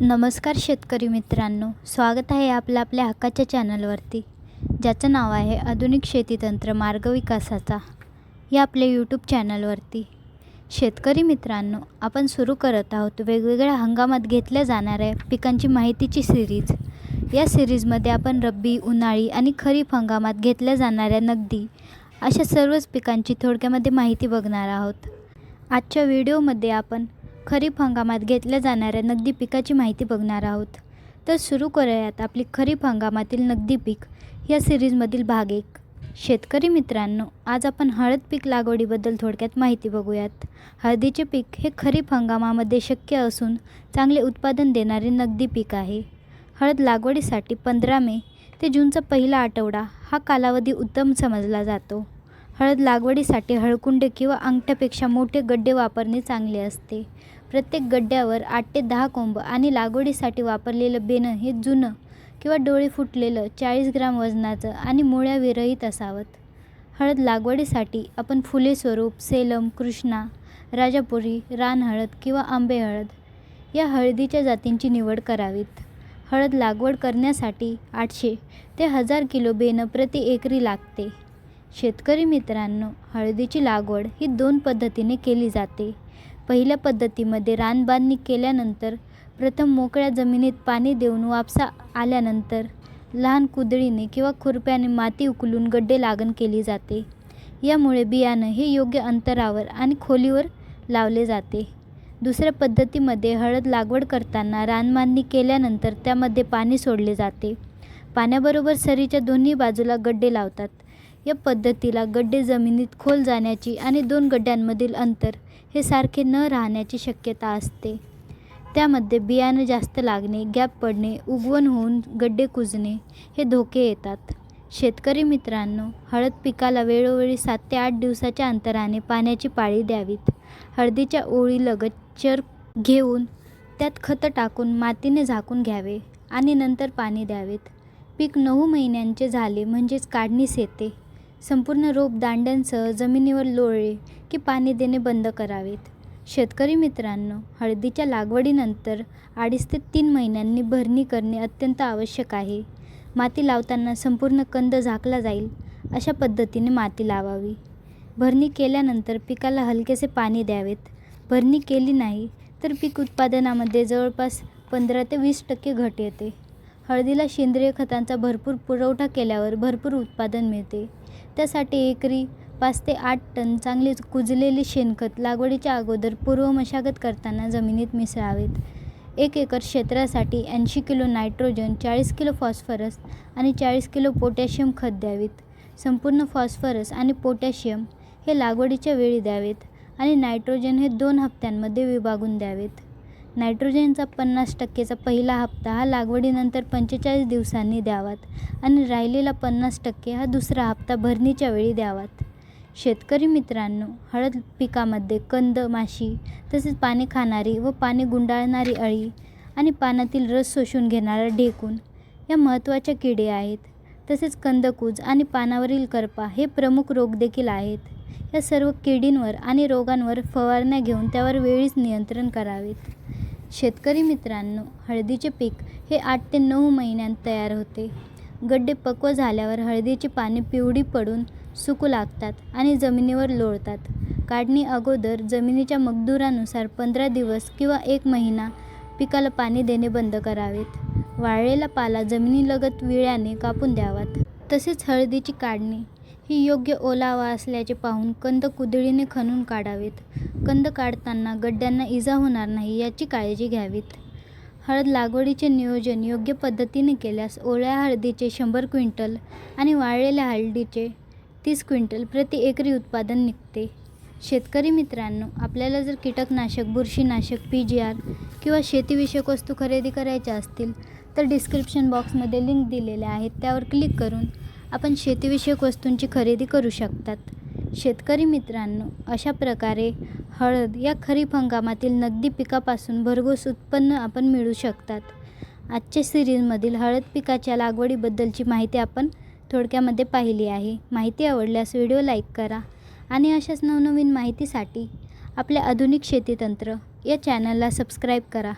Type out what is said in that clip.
नमस्कार शेतकरी मित्रांनो स्वागत आहे आपलं आपल्या हक्काच्या चॅनलवरती ज्याचं नाव आहे आधुनिक शेतीतंत्र मार्ग विकासाचा या आपल्या यूट्यूब चॅनलवरती. शेतकरी मित्रांनो आपण सुरू करत आहोत वेगवेगळ्या हंगामात घेतल्या जाणाऱ्या पिकांची माहितीची सिरीज या सिरीजमध्ये आपण रब्बी उन्हाळी आणि खरीप हंगामात घेतल्या जाणाऱ्या नगदी अशा सर्वच पिकांची थोडक्यामध्ये माहिती बघणार आहोत. आजच्या व्हिडिओमध्ये आपण खरीप हंगामात घेतल्या जाणाऱ्या नगदी पिकाची माहिती बघणार आहोत. तर सुरू करूयात आपली खरीप हंगामातील नगदी पीक. या सिरीजमधील भाग एक. शेतकरी मित्रांनो आज आपण हळद पीक लागवडीबद्दल थोडक्यात माहिती बघूयात. हळदीचे पीक हे खरीप हंगामामध्ये शक्य असून चांगले उत्पादन देणारे नगदी पीक आहे. हळद लागवडीसाठी पंधरा मे ते जूनचा पहिला आठवडा हा कालावधी उत्तम समजला जातो. हळद लागवडीसाठी हळकुंडे किंवा अंगठ्यापेक्षा मोठे गड्डे वापरणे चांगले असते. प्रत्येक गड्ड्यावर आठ ते दहा कोंब आणि लागवडीसाठी वापरलेलं बेणं हे जुनं किंवा डोळे फुटलेलं चाळीस ग्राम वजनाचं आणि मुळ्या विरहित असावं. हळद लागवडीसाठी आपण फुले स्वरूप सेलम कृष्णा राजापुरी रान हळद किंवा आंबे हळद या हळदीच्या जातींची निवड करावीत. हळद लागवड करण्यासाठी आठशे ते हजार किलो बेणं प्रति एकरी लागते. शेतकरी मित्रांनो हळदीची लागवड ही दोन पद्धतीने केली जाते. पहिल्या पद्धतीमध्ये रानबांधणी केल्यानंतर प्रथम मोकळ्या जमिनीत पाणी देऊन वापसा आल्यानंतर लहान कुदळीने किंवा खुरप्याने माती उकलून गड्डे लागण केली जाते. यामुळे बियाणं हे योग्य अंतरावर आणि खोलीवर लावले जाते. दुसऱ्या पद्धतीमध्ये हळद लागवड करताना रानबांधणी केल्यानंतर त्यामध्ये पाणी सोडले जाते. पाण्याबरोबर सरीच्या दोन्ही बाजूला गड्डे लावतात. या पद्धतीला गड्डे जमिनीत खोल जाण्याची आणि दोन गड्ड्यांमधील अंतर हे सारखे न राहण्याची शक्यता असते. त्यामध्ये बियाणं जास्त लागणे गॅप पडणे उगवण होऊन गड्डे कुजणे हे धोके येतात. शेतकरी मित्रांनो हळद पिकाला वेळोवेळी सात ते आठ दिवसाच्या अंतराने पाण्याची पाळी द्यावीत. हळदीच्या ओळीलगत चर घेऊन त्यात खतं टाकून मातीने झाकून घ्यावे आणि नंतर पाणी द्यावेत. पीक नऊ महिन्यांचे झाले म्हणजेच काढणीस येते. संपूर्ण रोप दांड्यांसह जमिनीवर लोळले की पाणी देणे बंद करावेत. शेतकरी मित्रांनो हळदीच्या लागवडीनंतर अडीच ते तीन महिन्यांनी भरणी करणे अत्यंत आवश्यक आहे. माती लावताना संपूर्ण कंद झाकला जाईल अशा पद्धतीने माती लावावी. भरणी केल्यानंतर पिकाला हलकेसे पाणी द्यावेत. भरणी केली नाही तर पीक उत्पादनामध्ये जवळपास पंधरा ते वीस टक्के घट येते. हळदीला सेंद्रिय खतांचा भरपूर पुरवठा केल्यावर भरपूर उत्पादन मिळते. त्यासाठी एकरी पाच ते आठ टन चांगले कुजलेले शेणखत लागवडीच्या अगोदर पूर्व मशागत करताना जमिनीत मिसळावेत. एक एकर क्षेत्रासाठी ऐंशी किलो नायट्रोजन चाळीस किलो फॉस्फरस आणि चाळीस किलो पोटॅशियम खत द्यावीत. संपूर्ण फॉस्फरस आणि पोटॅशियम हे लागवडीच्या वेळी द्यावेत आणि नायट्रोजन हे दोन हप्त्यांमध्ये विभागून द्यावेत. नायट्रोजनचा पन्नास टक्केचा पहिला हप्ता हा लागवडीनंतर पंचेचाळीस दिवसांनी द्यावात आणि राहिलेला पन्नास टक्के हा दुसरा हप्ता भरणीच्या वेळी द्यावात. शेतकरी मित्रांनो हळद पिकामध्ये कंद माशी तसेच पाने खाणारी व पाने गुंडाळणारी अळी आणि पानातील रस शोषून घेणारा ढेकून या महत्त्वाच्या किडे आहेत. तसेच कंदकूज आणि पानावरील करपा हे प्रमुख रोग देखील आहेत. या सर्व किडींवर आणि रोगांवर फवारण्या घेऊन त्यावर वेळीच नियंत्रण करावेत. शेतकरी मित्रांनो हळदीचे पीक हे आठ ते नऊ महिन्यांत तयार होते. गड्डे पक्व झाल्यावर हळदीची पाने पिवळी पडून सुकू लागतात आणि जमिनीवर लोळतात. काढणी अगोदर जमिनीच्या मगदुरानुसार पंधरा दिवस किंवा एक महिना पिकाला पाणी देणे बंद करावेत. वाळलेला पाला जमिनीलगत विळ्याने कापून द्यावात. तसेच हळदीची काढणी ही योग्य ओलावा असल्याचे पाहून कंद कुदळीने खणून काढावेत. कंद काढताना गड्ड्यांना इजा होणार नाही याची काळजी घ्यावीत. हळद लागवडीचे नियोजन योग्य पद्धतीने केल्यास ओळ्या हळदीचे शंभर क्विंटल आणि वाळलेल्या हळदीचे तीस क्विंटल प्रति एकरी उत्पादन निघते. शेतकरी मित्रांनो आपल्याला जर कीटकनाशक बुरशीनाशक पी जी आर किंवा शेतीविषयक वस्तू खरेदी करायच्या असतील तर डिस्क्रिप्शन बॉक्समध्ये लिंक दिलेल्या आहेत त्यावर क्लिक करून आपण शेतीविषयक वस्तूंची खरेदी करू शकतात. शेतकरी मित्रांनो अशा प्रकारे हळद या खरीप हंगामातील नगदी पिकापासून भरघोस उत्पन्न आपण मिळू शकतात. आजच्या सिरीजमधील हळद पिकाच्या लागवडीबद्दलची माहिती आपण थोडक्यामध्ये पाहिली आहे. माहिती आवडल्यास व्हिडिओ लाईक करा आणि अशाच नवनवीन माहितीसाठी आपल्या आधुनिक शेतीतंत्र या चॅनलला सबस्क्राईब करा.